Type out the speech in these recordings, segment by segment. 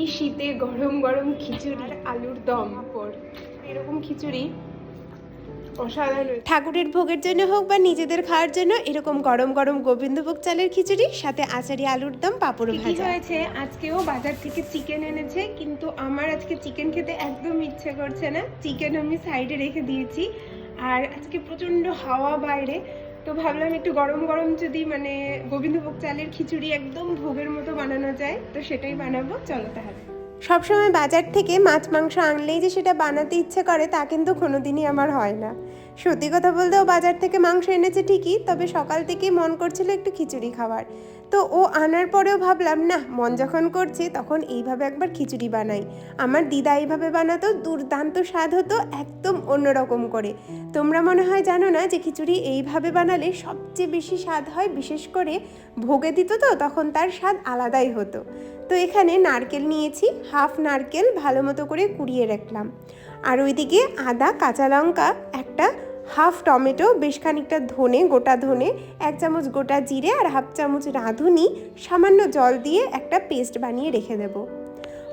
এই শীতে গরম গরম খিচুড়ি আলুর দম। পর এরকম খিচুড়ি অসাধারণ ঠাকুরের ভোগের জন্য হোক বা নিজেদের খাওয়ার জন্য এরকম গরম গরম গোবিন্দভোগ চালের খিচুড়ি সাথে আচারি আলুর দম পাঁপড় কি ভাজা। হয়েছে? আজকেও বাজার থেকে চিকেন এনেছে কিন্তু আমার আজকে চিকেন খেতে একদম ইচ্ছে করছে না। চিকেন আমি সাইডে রেখে দিয়েছি। আর আজকে প্রচণ্ড হাওয়া বাইরে। তো ভাবলাম একটু গরম গরম যদি মানে গোবিন্দভোগ চালের খিচুড়ি একদম ভোগের মতো বানানো যায়, তো সেটাই বানাবো। চলো তাহলে। সবসময় বাজার থেকে মাছ মাংস আনলেই যে সেটা বানাতে ইচ্ছে করে, তা কিন্তু কোনোদিনই আমার হয় না। সত্যি কথা বলতেও বাজার থেকে মাংস এনেছে ঠিকই, তবে সকাল থেকেই মন করছিল একটু খিচুড়ি খাওয়ার। তো ও আনার পরেও ভাবলাম, না, মন যখন করছে তখন এইভাবে একবার খিচুড়ি বানাই। আমার দিদা এইভাবে বানাতো, দুর্দান্ত স্বাদ হতো, একদম অন্যরকম করে। তোমরা মনে হয় জানো না যে খিচুড়ি এইভাবে বানালে সবচেয়ে বেশি স্বাদ হয়, বিশেষ করে ভোগে দিত তো, তখন তার স্বাদ আলাদাই হতো। তো এখানে নারকেল নিয়েছি, হাফ নারকেল ভালো মতো করে কুড়িয়ে রাখলাম। আর ওইদিকে আদা, কাঁচা লঙ্কা, একটা হাফ টমেটো, বেশ খানিকটা ধনে, গোটা ধনে, এক চামচ গোটা জিরে আর হাফ চামচ রাঁধুনি, সামান্য জল দিয়ে একটা পেস্ট বানিয়ে রেখে দেব।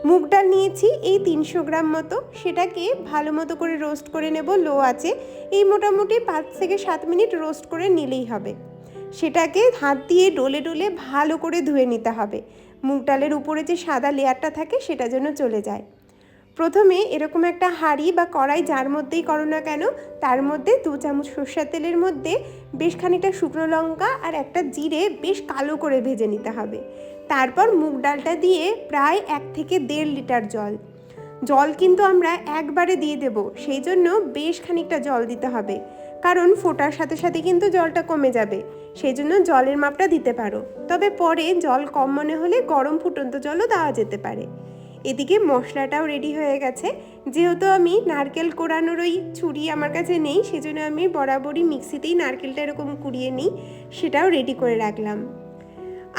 মুগ ডাল নিয়েছি এই তিনশো গ্রাম মতো। সেটাকে ভালো মতো করে রোস্ট করে নেব, লো আছে এই মোটামুটি পাঁচ থেকে সাত মিনিট রোস্ট করে নিলেই হবে। সেটাকে হাত দিয়ে ডলে ডলে ভালো করে ধুয়ে নিতে হবে। মুগ ডালের উপরে যে সাদা লেয়ারটা থাকে, সেটা যেন চলে যায়। প্রথমে এরকম একটা হাঁড়ি বা কড়াই যার মধ্যেই করো না কেন, তার মধ্যে দু চামচ সর্ষের তেলের মধ্যে বেশ খানিকটা শুকনো লঙ্কা আর একটা জিরে বেশ কালো করে ভেজে নিতে হবে। তারপর মুগ ডালটা দিয়ে প্রায় এক থেকে দেড় লিটার জল। জল কিন্তু আমরা একবারে দিয়ে দেব, সেই জন্য বেশ খানিকটা জল দিতে হবে। কারণ ফোটার সাথে সাথে কিন্তু জলটা কমে যাবে, সেই জন্য জলের মাপটা দিতে পারো। তবে পরে জল কম মনে হলে গরম ফুটন্ত জলও দেওয়া যেতে পারে। এদিকে মশলাটাও রেডি হয়ে গেছে। যেহেতু আমি নারকেল কোড়ানোর ওই ছুরি আমার কাছে নেই, সেজন্য আমি বরাবরই মিক্সিতেই নারকেলটা এরকম কুড়িয়ে নিই, সেটাও রেডি করে রাখলাম।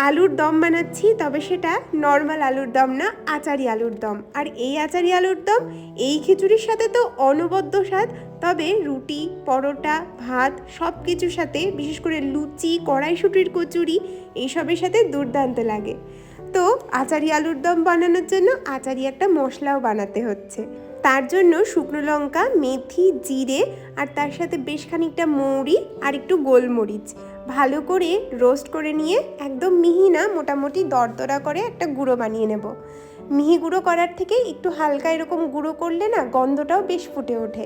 আলুর দম বানাচ্ছি, তবে সেটা নর্মাল আলুর দম না, আচারি আলুর দম। আর এই আচারি আলুর দম, এই খিচুড়ির সাথে তো অনবদ্য স্বাদ, তবে রুটি, পরোটা, ভাত সব কিছুর সাথে, বিশেষ করে লুচি, কড়াইশুটির কচুরি, এইসবের সাথে দুর্দান্ত লাগে। তো আচারি আলুর দম বানানোর জন্য আচারি একটা মশলাও বানাতে হচ্ছে। তার জন্য শুকনো লঙ্কা, মেথি, জিরে আর তার সাথে বেশ খানিকটা মৌরি আর একটু গোলমরিচ। ভালো করে রোস্ট করে নিয়ে একদম মিহি না, মোটামুটি দরদরা করে একটা গুঁড়ো বানিয়ে নেব। মিহি গুঁড়ো করার থেকে একটু হালকা এরকম গুঁড়ো করলে না গন্ধটাও বেশ ফুটে ওঠে।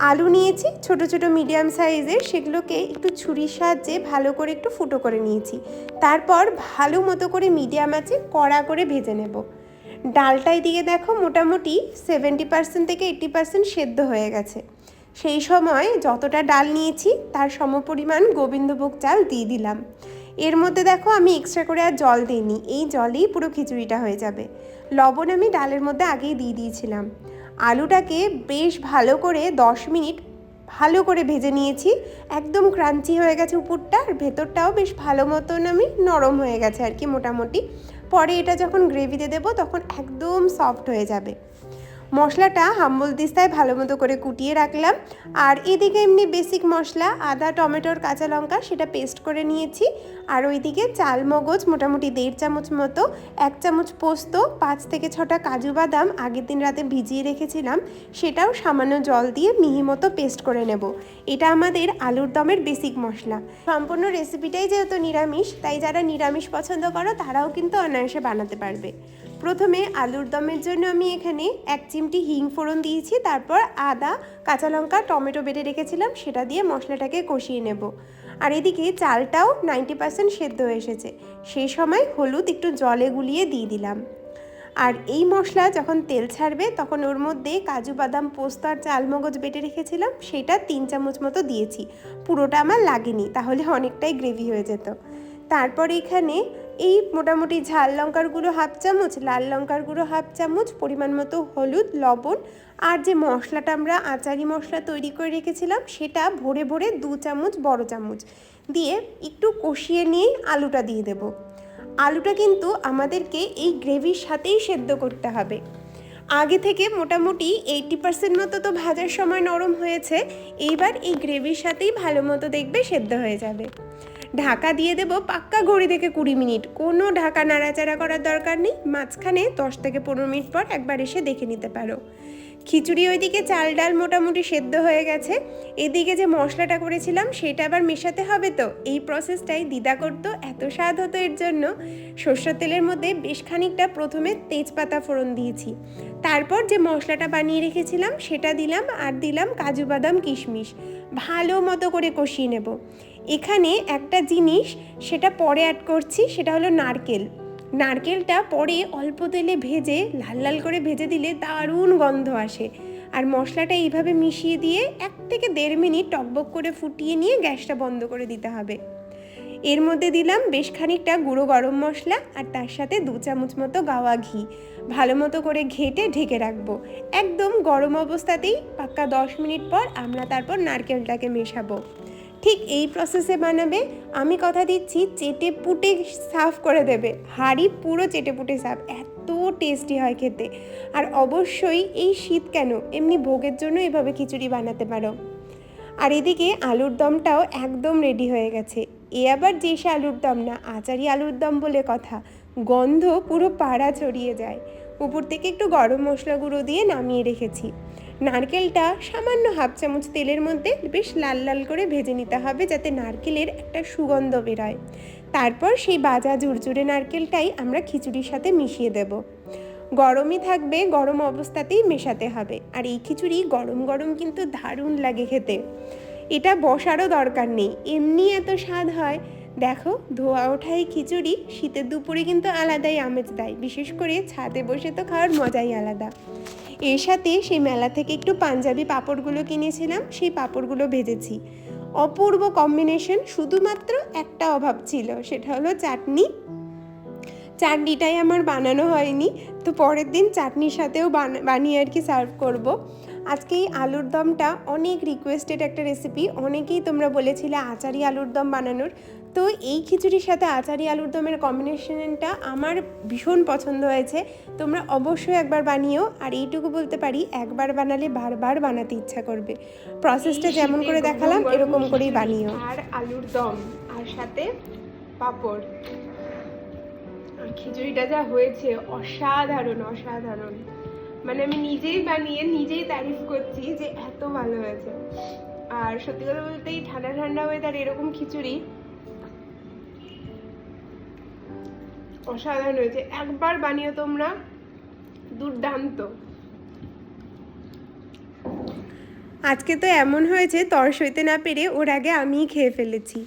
আলু নিয়েছি, ছোট ছোট মিডিয়াম সাইজের। সেগুলোকে একটু ছুরির সাহায্যে ভালো করে একটু ফুটো করে নিয়েছি। তারপর ভালো মতো করে মিডিয়াম আছে কড়া করে ভেজে নেব। ডালটা এদিকে দেখো মোটামুটি সেভেন্টি পার্সেন্ট থেকে এইট্টি পার্সেন্ট সেদ্ধ হয়ে গেছে। সেই সময় যতটা ডাল নিয়েছি, তার সমপরিমাণ গোবিন্দভোগ চাল দিয়ে দিলাম। এর মধ্যে দেখো আমি এক্সট্রা করে আর জল দিইনি। এই জলেই পুরো খিচুড়িটা হয়ে যাবে। লবণ আমি ডালের মধ্যে আগেই দিয়ে দিয়েছিলাম। আলুটাকে বেশ ভালো করে দশ মিনিট ভালো করে ভেজে নিয়েছি। একদম ক্রাঞ্চি হয়ে গেছে উপরটা আর ভেতরটাও বেশ ভালো মতন আমি নরম হয়ে গেছে আর কি মোটামুটি। পরে এটা যখন গ্রেভিতে দেবো তখন একদম সফট হয়ে যাবে। মশলাটা হাম্বল দিস্তায় ভালো মতো করে কুটিয়ে রাখলাম। আর এদিকে এমনি বেসিক মশলা, আদা, টমেটোর কাঁচা লঙ্কা সেটা পেস্ট করে নিয়েছি। আর ওইদিকে চাল মগজ মোটামুটি দেড় চামচ মতো, এক চামচ পোস্ত, পাঁচ থেকে ছটা কাজু বাদাম আগের দিন রাতে ভিজিয়ে রেখেছিলাম, সেটাও সামান্য জল দিয়ে মিহি মতো পেস্ট করে নেব। এটা আমাদের আলুর দমের বেসিক মশলা। সম্পূর্ণ রেসিপিটাই যেহেতু নিরামিষ, তাই যারা নিরামিষ পছন্দ করো, তারাও কিন্তু অনায়াসে বানাতে পারবে। প্রথমে আলুর দমের জন্য আমি এখানে এক চিমটি হিং ফোড়ন দিয়েছি, তারপর আদা, কাঁচা লঙ্কা, টমেটো বেটে রেখেছিলাম, সেটা দিয়ে মশলাটাকে কষিয়ে নেব। আর এদিকে চালটাও নাইনটি পার্সেন্ট সেদ্ধ হয়ে এসেছে। সেই সময় হলুদ একটু জলে গুলিয়ে দিয়ে দিলাম। আর এই মশলা যখন তেল ছাড়বে, তখন ওর মধ্যে কাজু বাদাম পোস্ত আর চালমগজ বেটে রেখেছিলাম। সেটা তিন চামচ মতো দিয়েছি। পুরোটা আমার লাগেনি, তাহলে অনেকটাই গ্রেভি হয়ে যেত। তারপর এখানে এই মোটামুটি ঝাল লঙ্কার গুঁড়ো হাফ চামচ, লাল লঙ্কার গুঁড়ো হাফ চামচ, পরিমাণ মতো হলুদ, লবণ আর যে মশলাটা আমরা আচারি মশলা তৈরি করে রেখেছিলাম সেটা ভরে ভরে দু চামচ, বড় চামচ দিয়ে একটু কষিয়ে নিয়ে আলুটা দিয়ে দেব। আলুটা কিন্তু আমাদেরকে এই গ্রেভির সাথেই সেদ্ধ করতে হবে। আগে থেকে মোটামুটি এইটি পার্সেন্ট মতো তো ভাজার সময় নরম হয়েছে, এইবার এই গ্রেভির সাথেই ভালো মতো দেখবে সেদ্ধ হয়ে যাবে। ঢাকা দিয়ে দেব পাক্কা ঘড়ি থেকে কুড়ি মিনিট। কোনো ঢাকা নাড়াচাড়া করার দরকার নেই। মাঝখানে দশ থেকে পনেরো মিনিট পর একবার এসে দেখে নিতে পারো। খিচুড়ি ওইদিকে চাল ডাল মোটামুটি সেদ্ধ হয়ে গেছে। এদিকে যে মশলাটা করেছিলাম, সেটা আবার মেশাতে হবে তো। এই প্রসেসটাই দিদা করতো, এত স্বাদ হতো এর জন্য। সর্ষের তেলের মধ্যে বেশ খানিকটা প্রথমে তেজপাতা ফোড়ন দিয়েছি। তারপর যে মশলাটা বানিয়ে রেখেছিলাম, সেটা দিলাম আর দিলাম কাজু বাদাম কিশমিশ। ভালো মতো করে কষিয়ে নেব। এখানে একটা জিনিস সেটা পরে অ্যাড করছি, সেটা হলো নারকেল। নারকেলটা পরে অল্প তেলে ভেজে, লাল লাল করে ভেজে দিলে দারুণ গন্ধ আসে। আর মশলাটা এইভাবে মিশিয়ে দিয়ে এক থেকে দেড় মিনিট টকবক করে ফুটিয়ে নিয়ে গ্যাসটা বন্ধ করে দিতে হবে। এর মধ্যে দিলাম বেশ খানিকটা গুঁড়ো গরম মশলা আর তার সাথে দু চামচ মতো গাওয়া ঘি। ভালো মতো করে ঘেটে ঢেকে রাখব। একদম গরম অবস্থাতেই পাক্কা দশ মিনিট পর আমরা তারপর নারকেলটাকে মেশাবো। ঠিক এই প্রসেসে বানাবে। আমি কথা দিচ্ছি, চেটে পুটে সাফ করে দেবে। হাঁড়ি পুরো চেটে পুটে সাফ এত টেস্টি হয় খেতে। আর অবশ্যই এই শীত কেন? এমনি ভোগের জন্য এভাবে খিচুড়ি বানাতে পারো। আর এদিকে আলুর দমটাও একদম রেডি হয়ে গেছে। এ আবার যে সে আলুর দম না, আচারি আলুর দম বলে কথা। গন্ধ পুরো পাড়া ছড়িয়ে যায়। উপর থেকে একটু গরম মশলা গুঁড়ো দিয়ে নামিয়ে রেখেছি। নারকেলটা সামান্য হাফ চামচ তেলের মধ্যে বেশ লাল লাল করে ভেজে নিতে হবে যাতে নারকেলের একটা সুগন্ধ বেরোয়। তারপর সেই বাজা ঝুরঝুরে নারকেলটাই আমরা খিচুড়ির সাথে মিশিয়ে দেব। গরমই থাকবে, গরম অবস্থাতেই মেশাতে হবে। আর এই খিচুড়ি গরম গরম কিন্তু দারুণ লাগে খেতে। এটা বসারও দরকার নেই। এমনি এত স্বাদ হয় দেখো, ধোয়া ওঠাই খিচুড়ি, শীতের দুপুরে কিন্তু আলাদাই আমেজ দেয়। বিশেষ করে ছাদে বসে তো খাওয়ার মজাই আলাদা। এর সাথে সেই মেলা থেকে একটু পাঞ্জাবি পাঁপড়গুলো কিনেছিলাম, সেই পাঁপড়গুলো ভেজেছি। অপূর্ব কম্বিনেশন, শুধুমাত্র একটা অভাব ছিল, সেটা হলো চাটনি। চাটনিটাই আমার বানানো হয়নি, তো পরের দিন চাটনির সাথেও বান- বানিয়ে আর কি সার্ভ করব। আজকে এই আলুর দমটা অনেক রিকোয়েস্টেড একটা রেসিপি অনেকেই তোমরা বলেছিলে আচারি আলুর দম বানানোর। তো এই খিচুড়ির সাথে আচারি আলুর দমের কম্বিনেশনটা আমার ভীষণ পছন্দ হয়েছে। তোমরা অবশ্যই একবার বানিও। আর এইটুকু বলতে পারি একবার বানালে বারবার বানাতে ইচ্ছা করবে। প্রসেসটা যেমন করে দেখালাম এরকম করেই বানিও। আর আলুর দম আর সাথে পাঁপড়। আর খিচুড়িটা যা হয়েছে অসাধারণ অসাধারণ। মানে আমি নিজেই বানিয়ে নিজেই তারিফ করছি যে এত ভালো হয়েছে। আর সত্যি কথা বলতে এই ঠান্ডা ঠান্ডা ওয়েদার এরকম খিচুড়ি অসাধারণ হয়েছে। একবার বানিয়ে তোমরা, দুর্দান্ত। আজকে তো এমন হয়েছে, তর সইতে না পেরে ওর আগে আমিই খেয়ে ফেলেছি।